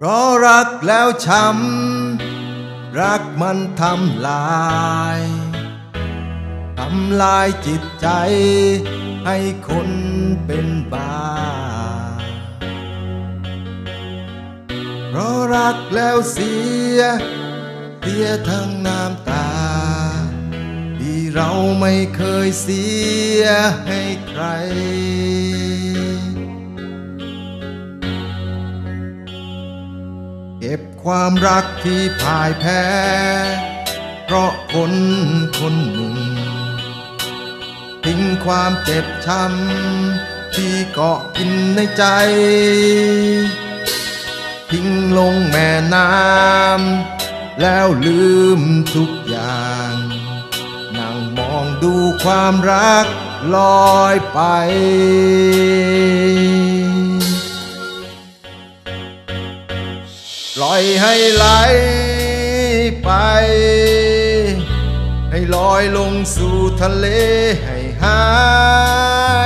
เพราะรักแล้วช้ำรักมันทำลายทำลายจิตใจ ให้คนเป็นบ้า เพราะรักแล้วเสีย เสียทั้งน้ำตา ที่เราไม่เคยเสียให้ใคร ความรักที่พ่ายแพ้ เพราะคนคนหนึ่ง ทิ้งความเจ็บช้ำที่เกาะกินในใจ ทิ้งลงแม่น้ำแล้วลืมทุกอย่าง นั่งมองดูความรักลอยไป ปล่อยให้ไหลไป ให้ลอยลงสู่ทะเลให้หา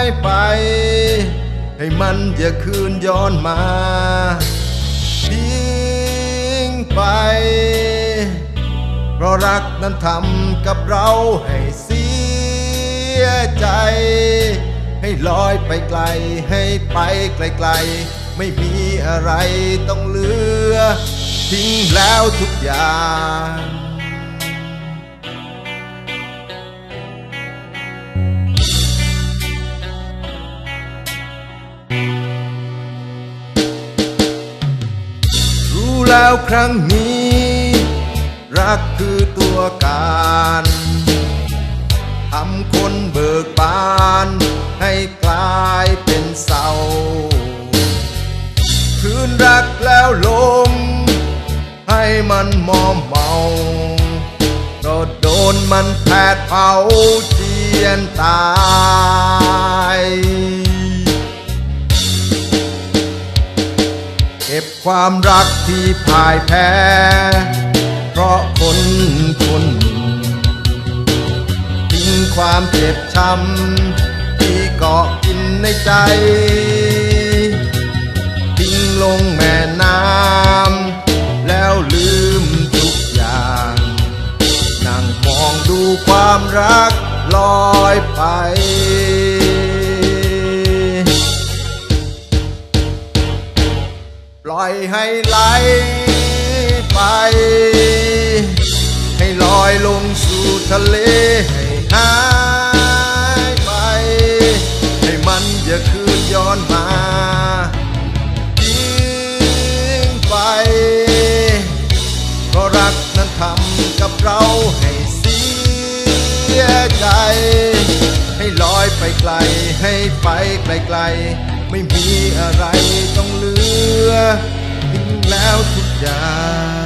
ยไป ให้มันอย่าคืนย้อนมาทิ้งไป เพราะรักนั้นทำกับเราให้เสียใจ ให้ลอยไปไกลให้ไปไกลๆ ไม่มีอะไรต้องเหลือ ทิ้งแล้วทุกอย่างรู้แล้วครั้งนี้ รักคือตัวการทำคนเบิกบาน รักแล้วลง ให้มันมอมเมาก็โดนมันแผดเผาเจียนตายเก็บความรักที่พ่ายแพ้ เพราะคนคนทิ้งความเจ็บช้ำที่เกาะกินในใจ ลงแม่น้ำแล้วลืมทุกอย่าง นั่งมองดูความรักลอยไป ปล่อยให้ไหลไป ให้ลอยลงสู่ทะเลให้หา เราให้เสียใจ ให้ลอยไปไกล ให้ไปไกลไกล ไม่มีอะไรต้องเหลือทิ้งแล้วทุกอย่าง